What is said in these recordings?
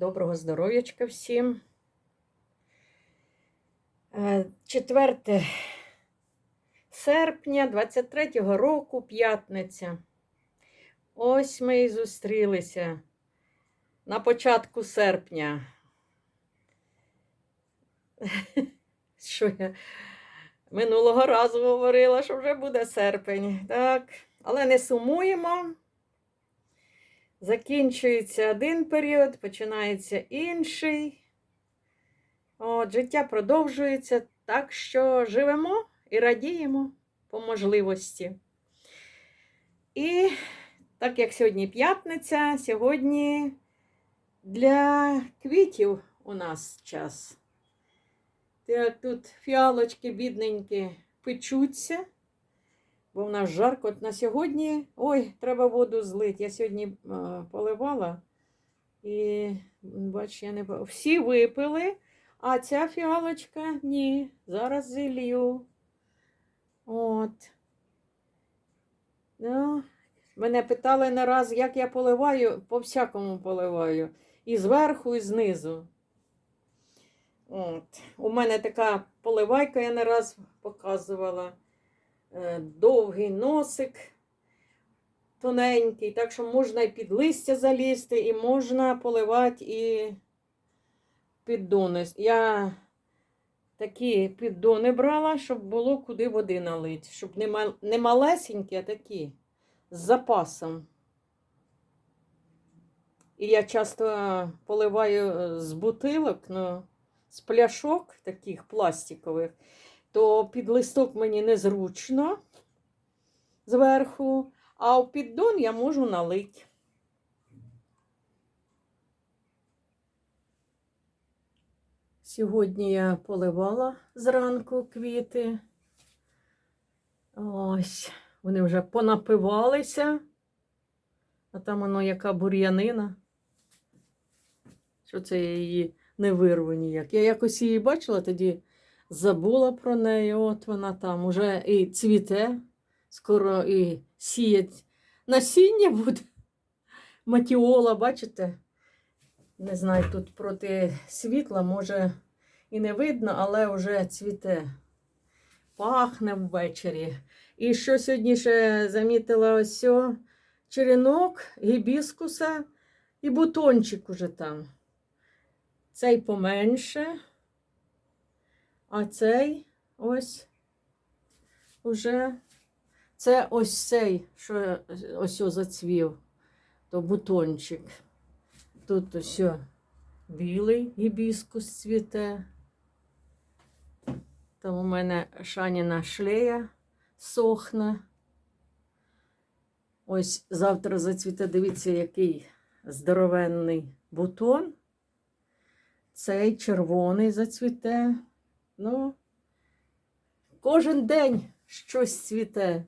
Доброго здоров'ячка всім. Е, 4 серпня 23-го року, п'ятниця. Ось ми і зустрілися на початку серпня. Що я минулого разу говорила, що вже буде серпень. Так, але не сумуємо. Закінчується один період, починається інший. От, життя продовжується, так що живемо і радіємо по можливості. І так як сьогодні п'ятниця, сьогодні для квітів у нас час. Тут фіалочки бідненькі печуться. Бо в нас жарко на сьогодні. Ой, треба воду злити. Я сьогодні поливала. І, бач, я не всі випили, а ця фіалочка ні. Зараз зілью. От. Ну, мене питали не раз, як я поливаю, по всякому поливаю. І зверху, і знизу. От. У мене така поливайка, я не раз показувала довгий носик, тоненький, так що можна і під листя залізти, і можна поливати і піддони. Я такі піддони брала, щоб було куди води налити, щоб не, малесенькі, а такі з запасом. І я часто поливаю е, з бутилок, ну, з пляшок таких пластикових то під листок мені незручно зверху, а в піддон я можу налити. Сьогодні я поливала зранку квіти. Ось, вони вже понапивалися, а там воно яка бур'янина. Що це я її не вирву ніяк. Я якось її бачила тоді забула про неї. От вона там уже і цвіте, скоро і сіять насіння буде. Матіола, бачите? Не знаю, тут проти світла, може і не видно, але вже цвіте. Пахне ввечері. І що сьогодні ще замітила ось черенок, гібіскуса і бутончик уже там. Цей поменше. А цей ось уже це ось цей, що ось зацвів, то бутончик. Тут ось білий гібіскус цвіте. Там у мене шаніна шлея сохне. Ось завтра зацвіте, дивіться, який здоровенний бутон. Цей червоний зацвіте. Ну, кожен день щось цвіте.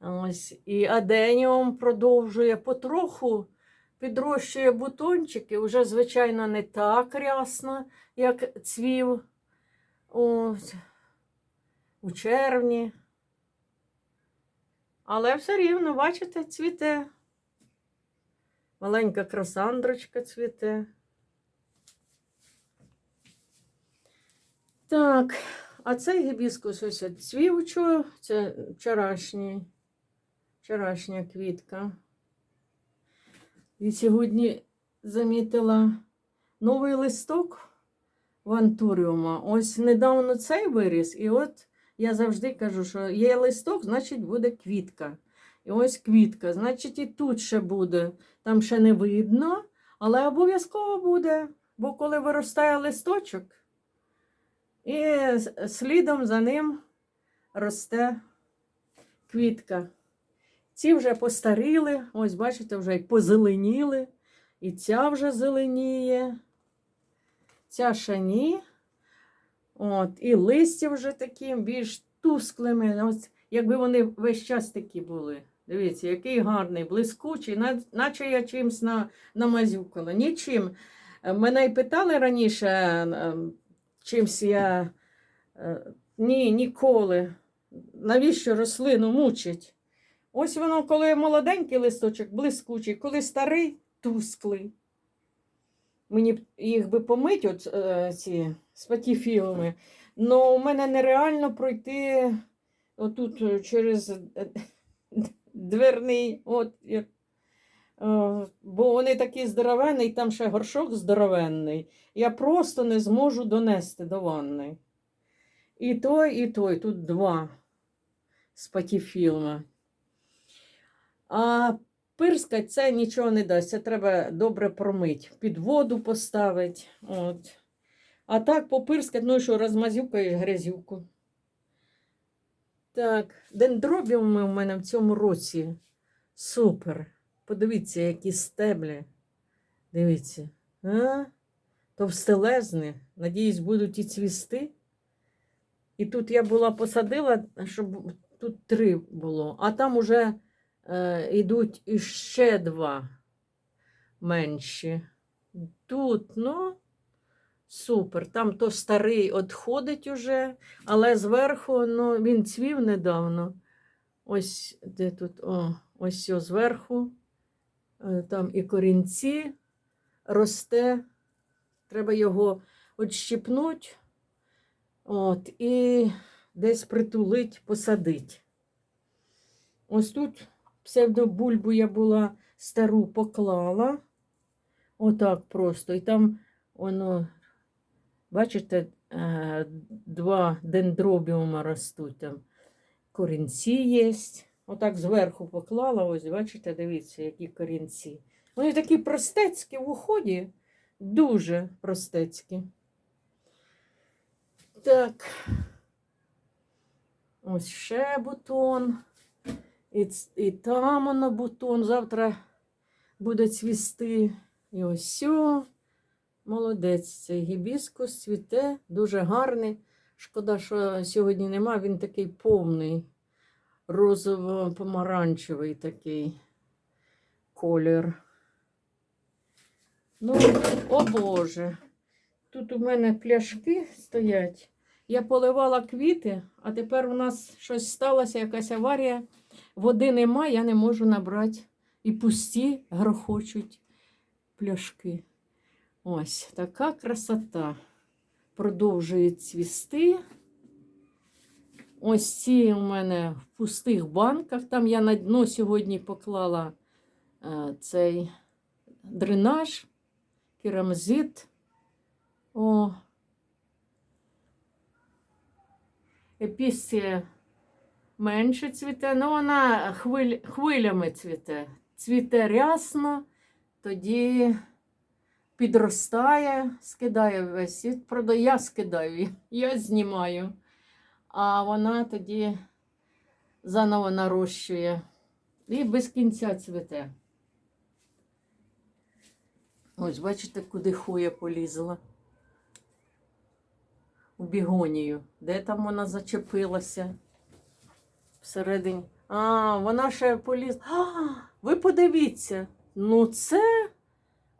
Ось. І аденіум продовжує потроху, підрощує бутончики, вже, звичайно, не так рясно, як цвів ось, у червні. Але все рівно, бачите, цвіте. Маленька красандрочка цвіте. Так, а цей гібіскус ось цвів учора, це вчорашній, вчорашня квітка. І сьогодні замітила новий листок в антуріума. Ось недавно цей виріс, і от я завжди кажу, що є листок, значить буде квітка. І ось квітка, значить, і тут ще буде. Там ще не видно, але обов'язково буде. Бо коли виростає листочок, і слідом за ним росте квітка. Ці вже постаріли, ось бачите, вже й позеленіли. І ця вже зеленіє, ця ще ні. От, і листя вже такі більш тусклими. Ось, якби вони весь час такі були. Дивіться, який гарний, блискучий, наче я чимсь на, намазюкала. Нічим. Мене й питали раніше, е, чимсь я. е, Ні, ніколи. Навіщо рослину мучить? Ось воно, коли молоденький листочок, блискучий, коли старий, тусклий. мені їх би помить, от е, ці спатіфілми. Но у мене нереально пройти отут е, через дверний отвір. Е, Бо вони такі здоровенні, і там ще горшок здоровенний. Я просто не зможу донести до ванни. І той, і той. Тут два спатіфілма. А пирскать це нічого не дасть. Це треба добре промити. Під воду поставити. От. А так попирскать, ну і що, розмазюкаєш грязюку. Так, дендробіуми у мене в цьому році. Супер. Подивіться, які стеблі. Дивіться. А? Товстелезні. Надіюсь, будуть і цвісти. І тут я була посадила, щоб тут три було, а там уже е, йдуть іще два менші. Тут, ну, супер. Там то старий відходить уже, але зверху ну, він цвів недавно. Ось де тут, о, ось сьо зверху. Е, Там і корінці росте. Треба його відщипнути. От, і десь притулить, посадить. Ось тут псевдобульбу я була стару поклала. Отак просто. І там воно, бачите, е, два дендробіума ростуть. Там корінці є. Отак зверху поклала, ось, бачите, дивіться, які корінці. Вони такі простецькі в уході, дуже простецькі. Так. Ось ще бутон. І, і там воно бутон. Завтра буде цвісти. І ось сьо. Молодець. Цей гібіскус цвіте, дуже гарний. Шкода, що сьогодні нема. Він такий повний, розово-помаранчевий такий колір. Ну, о Боже. Тут у мене пляшки стоять. Я поливала квіти, а тепер у нас щось сталося, якась аварія. Води нема, я не можу набрати. І пусті грохочуть пляшки. Ось така красота. Продовжує цвісти. Ось ці у мене в пустих банках. Там я на дно сьогодні поклала е, цей дренаж, керамзит. О. Епісія менше цвіте, ну вона хвиль, хвилями цвіте. Цвіте рясно, тоді підростає, скидає весь світ. Я скидаю, я знімаю, а вона тоді заново нарощує і без кінця цвіте. Ось, бачите, куди хуя полізла. У бігонію. Де там вона зачепилася? Всередині. А, вона ще полізла. А, ви подивіться. Ну, це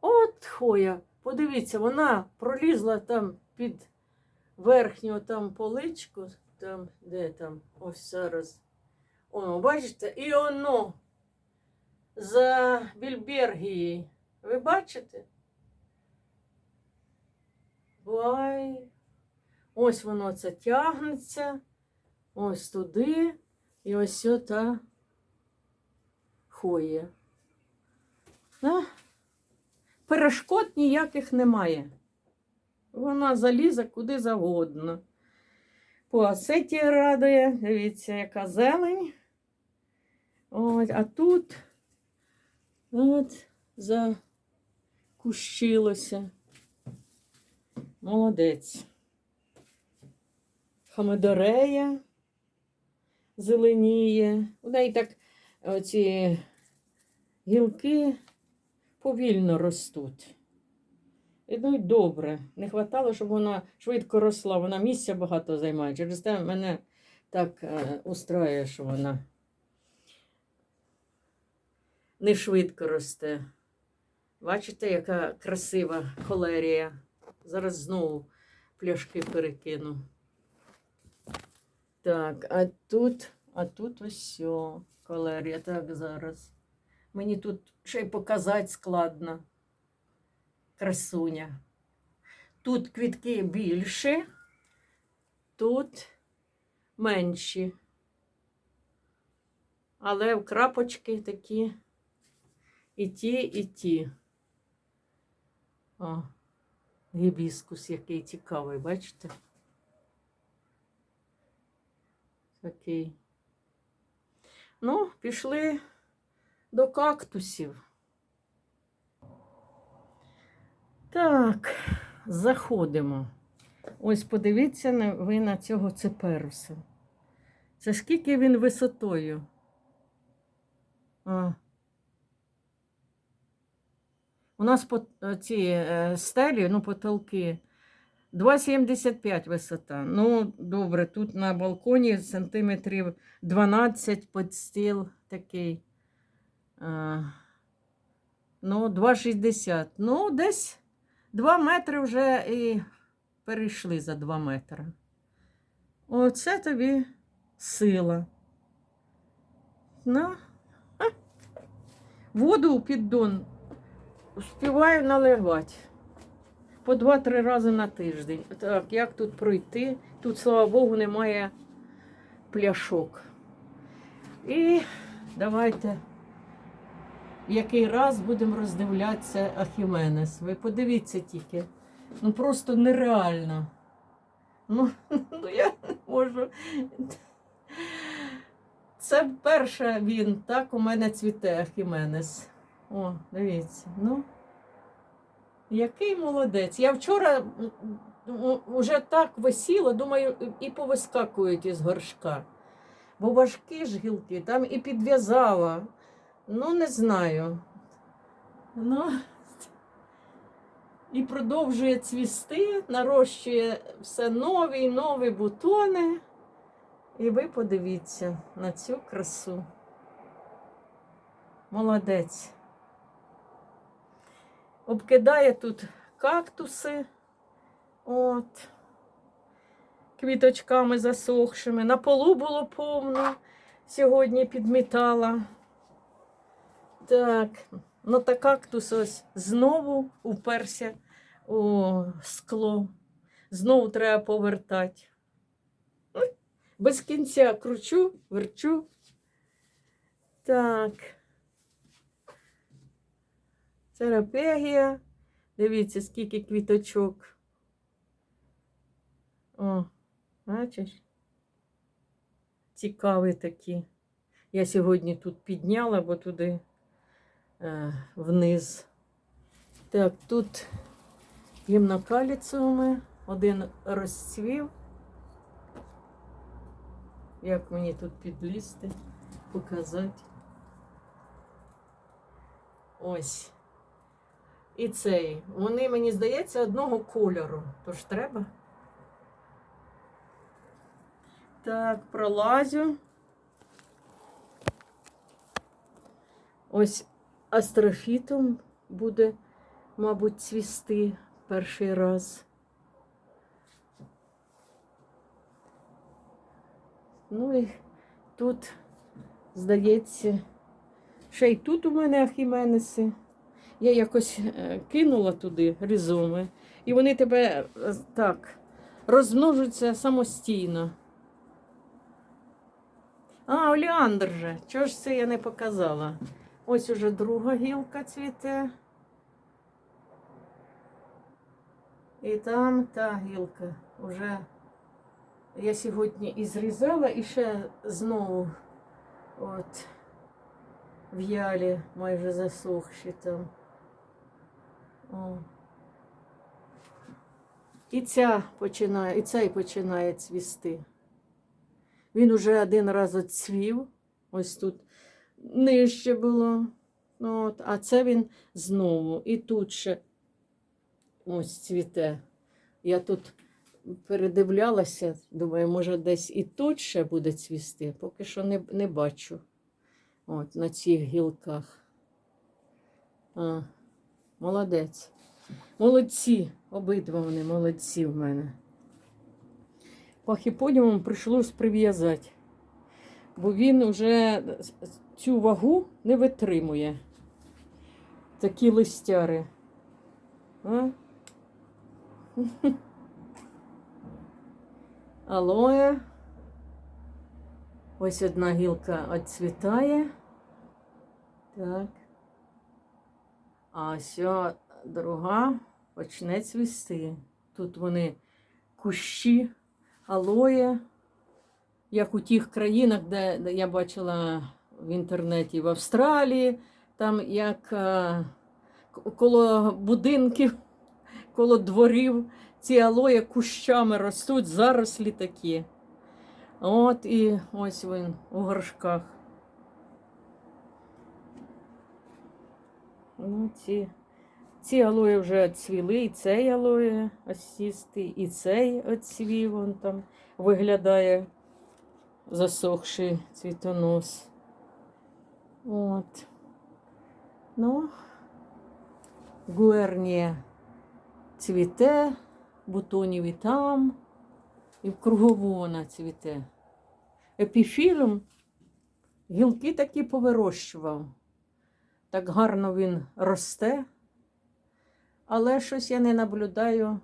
от хоя. Подивіться, вона пролізла там під верхню там поличку. Там, де там? Ось зараз. О, бачите? І воно за Більбергією. Ви бачите? Ой. Ось воно це тягнеться. Ось туди. І ось та хоє. А? Перешкод ніяких немає. Вона залізе куди завгодно. Пуасеті радує. Дивіться, яка зелень. Ось, а тут от закущилося. Молодець. Хамедорея зеленіє. У неї так оці гілки повільно ростуть. І, Ну й добре. Не вистачало, щоб вона швидко росла. Вона місця багато займає. Через те мене так е, устраює, що вона не швидко росте. Бачите, яка красива холерія. Зараз знову пляшки перекину. Так, а тут, а тут ось сьо, колерія. Так, зараз. Мені тут ще й показати складно. Красуня. Тут квітки більше, тут менші. Але в крапочки такі і ті, і ті. О, гібіскус який цікавий, бачите? Такий. Ну, пішли до кактусів. Так, заходимо. Ось подивіться ви на цього циперуса. Це скільки він висотою? А. У нас по, е, ці е, стелі, ну, потолки 2,75 висота. Ну, добре, тут на балконі сантиметрів 12 під стіл такий. А, ну, 2,60. Ну, десь 2 метри вже і перейшли за 2 метри. Оце тобі сила. На. Ха. Воду у піддон Успіваю наливати. По два-три рази на тиждень. Так, як тут пройти? Тут, слава Богу, немає пляшок. І давайте який раз будемо роздивлятися Ахіменес. Ви подивіться тільки. Ну просто нереально. Ну, ну я не можу. Це перше він, так у мене цвіте Ахіменес. О, дивіться. Ну, який молодець. Я вчора вже так висіла, думаю, і повискакують із горшка. Бо важкі ж гілки, там і підв'язала. Ну, не знаю. Ну, і продовжує цвісти, нарощує все нові і нові бутони. І ви подивіться на цю красу. Молодець. Обкидає тут кактуси. От. Квіточками засохшими. На полу було повно. Сьогодні підмітала. Так, ну та кактус ось знову уперся у скло. Знову треба повертати. Без кінця кручу, верчу. Так. Терапегія. Дивіться, скільки квіточок. О, бачиш? Цікаві такі. Я сьогодні тут підняла, бо туди вниз. Так, тут гімнокаліціуми. Один розцвів. Як мені тут підлізти, показати. Ось. І цей. Вони, мені здається, одного кольору. Тож треба. Так, пролазю. Ось астрофітом буде, мабуть, цвісти перший раз. Ну і тут, здається, ще й тут у мене ахіменеси. Я якось е, кинула туди різоми, і вони тебе е, так розмножуються самостійно. А, оліандр же. Чого ж це я не показала? Ось уже друга гілка цвіте. І там та гілка вже я сьогодні і зрізала, і ще знову от в'ялі майже засохші там. О. І ця починає, і цей починає цвісти. Він уже один раз оцвів, ось тут нижче було. Ну, От, а це він знову. І тут ще ось цвіте. Я тут передивлялася, думаю, може, десь і тут ще буде цвісти. Поки що не, не бачу. От, на цих гілках. А, молодець. Молодці. Обидва вони молодці в мене. Пахіподіумом прийшлось прив'язати, бо він вже цю вагу не витримує. Такі листяри. О. Алоє. Ось одна гілка відцвітає. Так. А ось друга почне цвісти. Тут вони кущі, алоє, як у тих країнах, де я бачила в інтернеті в Австралії, там як е, коло будинків, коло дворів ці алоє кущами ростуть, зарослі такі. От і ось він у горшках. Ну, ці, ці алої вже цвіли, і цей алоє осістий, і цей оцвів, вон там виглядає засохший цвітонос. От. Ну, гуернія цвіте, бутонів там, і в кругову вона цвіте. Епіфілум гілки такі повирощував. Так гарно він росте, але щось я не наблюдаю,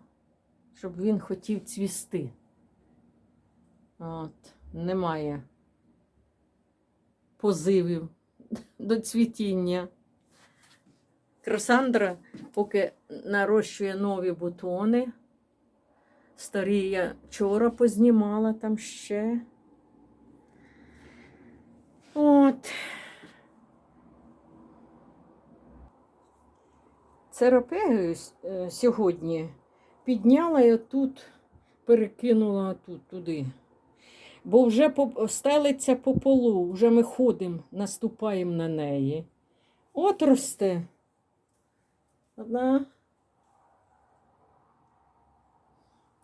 щоб він хотів цвісти. От, немає позивів до цвітіння. Красандра поки нарощує нові бутони. Старі я вчора познімала там ще. От. Церопегію е, сьогодні підняла і тут перекинула тут, туди. Бо вже стелиться по полу, вже ми ходимо, наступаємо на неї. От росте. Одна.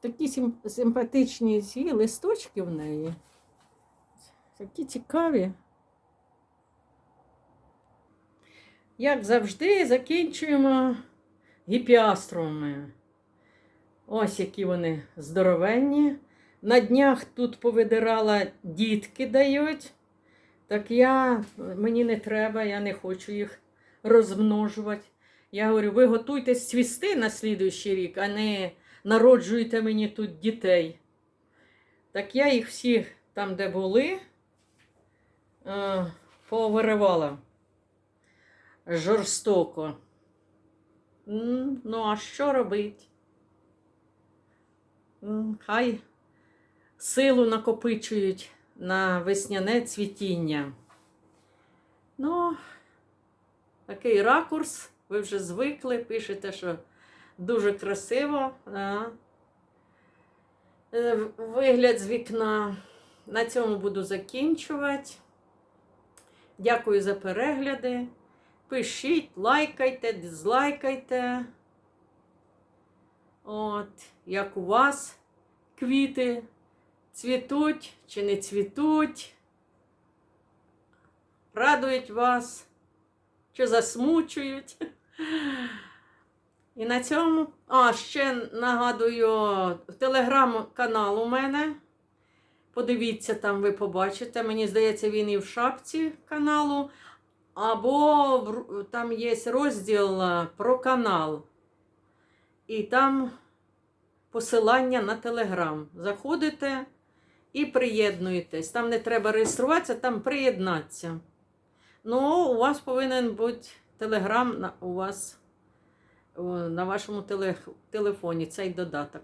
Такі сим- симпатичні ці листочки в неї. Такі цікаві. Як завжди, закінчуємо гіпіастромами. Ось які вони здоровенні. На днях тут повидирала дітки дають. Так я, мені не треба, я не хочу їх розмножувати. Я говорю, ви готуйтесь цвісти на слідуючий рік, а не народжуйте мені тут дітей. Так я їх всіх там, де були, е, повиривала жорстоко. Ну, а що робить? Хай силу накопичують на весняне цвітіння. Ну, такий ракурс, ви вже звикли, пишете, що дуже красиво. Да. Е, Вигляд з вікна. На цьому буду закінчувати. Дякую за перегляди. Пишіть, лайкайте, дизлайкайте. От, як у вас квіти цвітуть чи не цвітуть, радують вас чи засмучують. І на цьому, а ще нагадую, телеграм-канал у мене. Подивіться, там ви побачите. Мені здається, він і в шапці каналу. Або там є розділ е, про канал. І там посилання на телеграм. Заходите і приєднуєтесь. Там не треба реєструватися, там приєднатися. Ну, у вас повинен бути телеграм на, у вас на вашому теле, телефоні цей додаток.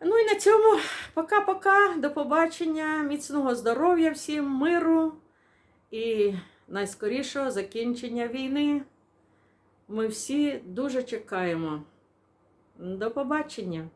Ну і на цьому пока-пока. До побачення, міцного здоров'я всім, миру і найскорішого закінчення війни. Ми всі дуже чекаємо. До побачення!